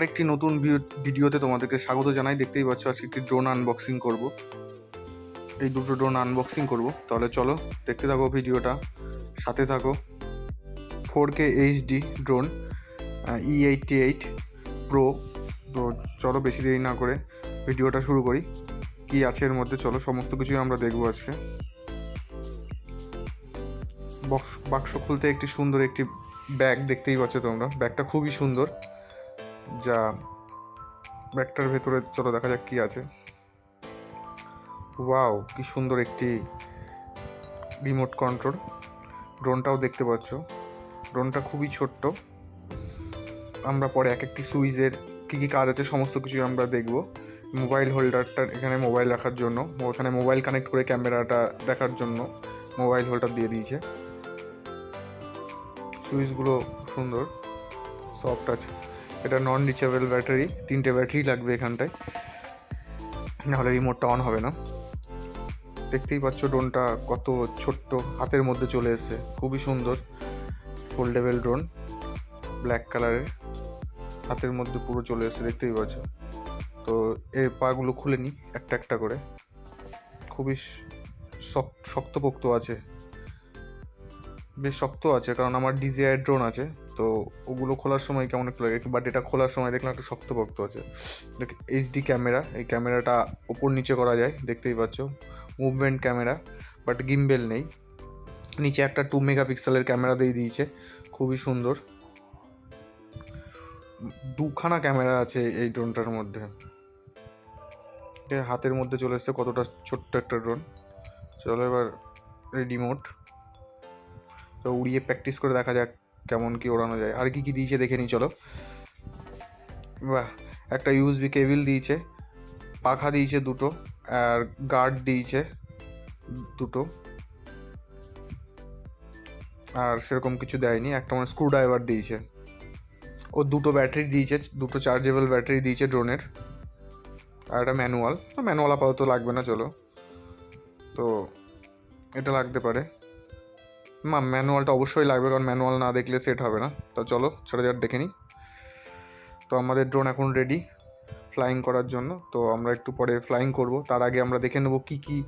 একটি নতুন ভিডিওতে তোমাদেরকে স্বাগত জানাই। দেখতেই পাচ্ছ, আজকে একটি ড্রোন আনবক্সিং করব। এই দুটো ড্রোন আনবক্সিং করব। তাহলে চলো, দেখতে থাকো ভিডিওটা। সাথে থাকো। Four K HD drone E eighty eight pro তো চলো, বেশি দেরি না করে ভিডিওটা শুরু করি। কি আছে এর মধ্যে? চলো, সমস্ত কিছুই আমরা দেখব আজকে। বক্স বাক্স খুলতে একটি সুন্দর একটি ব্যাগ দেখতেই পাচ্ছ তোমরা। ব্যাগটা খুবই সুন্দর। যা ব্যাগটার ভেতরে, চলো দেখা যাক কি আছে। ওয়াও, কি সুন্দর একটি রিমোট কন্ট্রোল। ড্রোনটাও দেখতে পাচ্ছ। ড্রোনটা খুবই ছোট্ট। আমরা পরে এক একটি সুইচের কী কী কাজ আছে সমস্ত কিছুই আমরা দেখব। মোবাইল হোল্ডারটার, এখানে মোবাইল রাখার জন্য। ওখানে মোবাইল কানেক্ট করে ক্যামেরাটা দেখার জন্য মোবাইল হোল্ডার দিয়ে দিয়েছে। সুইচগুলো সুন্দর, সফট আছে। এটা নন রিচার্জেবল ব্যাটারি তিনটে ব্যাটারি লাগবে এখানটায়। নাহলে রিমোটটা অন হবে না। দেখতেই পাচ্ছ ড্রোনটা কত ছোট্ট, হাতের মধ্যে চলে এসেছে। খুবই সুন্দর ফোল্ডেবল ড্রোন ব্ল্যাক কালারের হাতের মধ্যে পুরো চলে এসেছে, দেখতেই পাচ্ছ। তো এর পাগুলো খুলে নিই একটা একটা করে। খুবই শক্ত, শক্তপোক্ত আছে। বেশ শক্ত আছে, কারণ আমার ডিজিআই ড্রোন আছে। তো ওগুলো খোলার সময় কেমন একটু লাগে? বাট এটা খোলার সময় দেখলাম একটু শক্তপোক্ত আছে। এইচডি ক্যামেরা এই ক্যামেরাটা ওপর নিচে করা যায়, দেখতেই পাচ্ছ। মুভমেন্ট ক্যামেরা বাট গিম্বেল নেই। নিচে একটা টু মেগাপিক্সেলের ক্যামেরা দিয়ে দিয়েছে, খুবই সুন্দর। দুখানা ক্যামেরা আছে এই ড্রোনটার মধ্যে। হাতের মধ্যে চলে এসছে কতটা ছোট্ট একটা ড্রোন চলো এবার রিমোট তো উড়িয়ে প্র্যাকটিস করে দেখা যাক। কেমন কি ওড়ানো যায়। আর কি কি দিয়েছে দেখে নিই, চলো। বাহ, একটা ইউএসবি কেবিল দিয়েছে, পাখা দিয়েছে দুটো, আর গার্ড দিয়েছে দুটো। আর সেরকম কিছু দেয়নি, একটা মানে স্ক্রু ড্রাইভার দিয়েছে। ও দুটো ব্যাটারি দিয়েছে, দুটো চার্জেবল ব্যাটারি দিয়েছে ড্রোনের। আর একটা ম্যানুয়াল। ম্যানুয়াল আপাতত লাগবে না, চলো। তো এটা লাগতে পারে। মা ম্যানুয়ালটা অবশ্যই লাগবে, কারণ ম্যানুয়াল না দেখলে সেট হবে না। তো চলো, ছেড়ে যার দেখে নিই। তো আমাদের ড্রোন এখন রেডি ফ্লাইং করার জন্য। তো আমরা একটু পরে ফ্লাইং করব। তার আগে আমরা দেখে নেব কী কী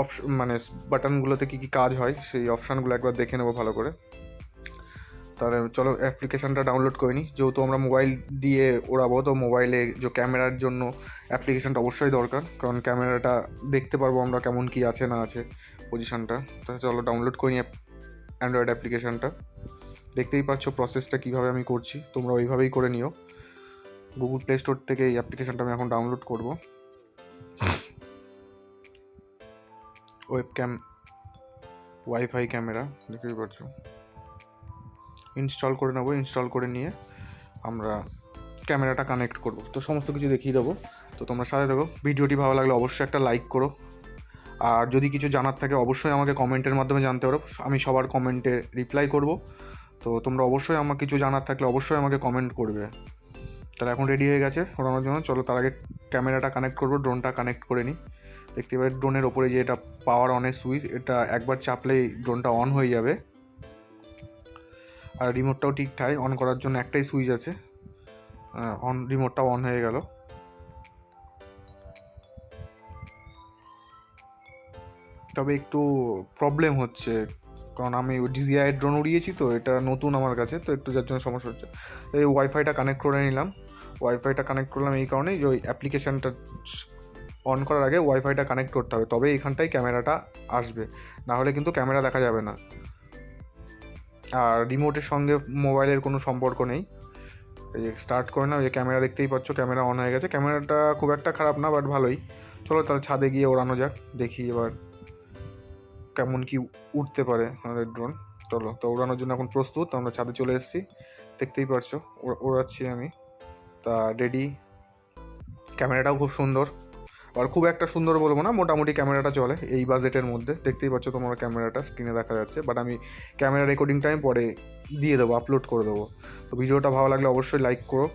অপশ মানে বাটনগুলোতে কী কী কাজ হয়। সেই অপশানগুলো একবার দেখে নেব ভালো করে। তাহলে চলো অ্যাপ্লিকেশানটা ডাউনলোড করে নিই। যেহেতু আমরা মোবাইল দিয়ে ওড়াবো, তো মোবাইলে যে ক্যামেরার জন্য অ্যাপ্লিকেশানটা অবশ্যই দরকার। কারণ ক্যামেরাটা দেখতে পারব আমরা কেমন কি আছে, না আছে পজিশানটা তাহলে চলো ডাউনলোড করে নিই অ্যান্ড্রয়েড অ্যাপ্লিকেশানটা দেখতেই পাচ্ছ প্রসেসটা কীভাবে আমি করছি। তোমরা ওইভাবেই করে নিও। গুগল প্লে স্টোর থেকে এই অ্যাপ্লিকেশানটা আমি এখন ডাউনলোড করব। ওয়েব ক্যাম ওয়াইফাই ক্যামেরা দেখতেই পাচ্ছ। ইনস্টল করে নেব ইনস্টল করে নিয়ে আমরা ক্যামেরাটা কানেক্ট করব। তো সমস্ত কিছু দেখিয়ে দেবো। তো তোমরা সাথে থাকো। ভিডিওটি ভালো লাগলে অবশ্যই একটা লাইক করো। আর যদি কিছু জানার থাকে, অবশ্যই আমাকে কমেন্টের মাধ্যমে জানতে পারো। আমি সবার কমেন্টে রিপ্লাই করব। তো তোমরা অবশ্যই আমার কিছু জানার থাকলে অবশ্যই আমাকে কমেন্ট করবে। তাহলে এখন রেডি হয়ে গেছে ওড়ানোর জন্য। চলো তার আগে ক্যামেরাটা কানেক্ট করব ড্রোনটা কানেক্ট করে নিই দেখতে পাই ড্রোনের ওপরে যে এটা পাওয়ার অনের সুইচ এটা একবার চাপলেই ড্রোনটা অন হয়ে যাবে। আর রিমোটটাও ঠিকঠাক অন করার জন্য একটাই সুইচ আছে। অন রিমোটটাও অন হয়ে গেল। তবে একটু প্রবলেম হচ্ছে। কারণ আমি ডিজিআই ড্রোন উড়িয়েছি তো, এটা নতুন আমার কাছে, তো একটু যার জন্য সমস্যা হচ্ছে। এই ওয়াইফাইটা কানেক্ট করে নিলাম। ওয়াইফাইটা কানেক্ট করলাম এই কারণেই যে ওই অ্যাপ্লিকেশানটা অন করার আগে ওয়াইফাইটা কানেক্ট করতে হবে। তবে এখানটায় ক্যামেরাটা আসবে। না হলে কিন্তু ক্যামেরা দেখা যাবে না। আর রিমোটের সঙ্গে মোবাইলের কোনো সম্পর্ক নেই। এই স্টার্ট করে না ওই যে ক্যামেরা দেখতেই পাচ্ছ ক্যামেরা অন হয়ে গেছে। ক্যামেরাটা খুব একটা খারাপ না বাট ভালোই। চলো তাহলে ছাদে গিয়ে ওড়ানো যাক, দেখি এবার কেমন কি উঠতে পারে আমাদের ড্রোন চলো, তো ওড়ানোর জন্য এখন প্রস্তুত, আমরা ছাদে চলে এসেছি। দেখতেই পারছ ওড়াচ্ছি আমি। তা রেডি ক্যামেরাটাও খুব সুন্দর। আর খুব একটা সুন্দর বলব না, মোটামুটি ক্যামেরাটা চলে এই বাজেটের মধ্যে। দেখতেই পাচ্ছ তোমার ক্যামেরাটা স্ক্রিনে দেখা যাচ্ছে। বাট আমি ক্যামেরা রেকর্ডিংটা আমি পরে দিয়ে দেবো আপলোড করে দেবো। তো ভিডিওটা ভালো লাগলে অবশ্যই লাইক করো।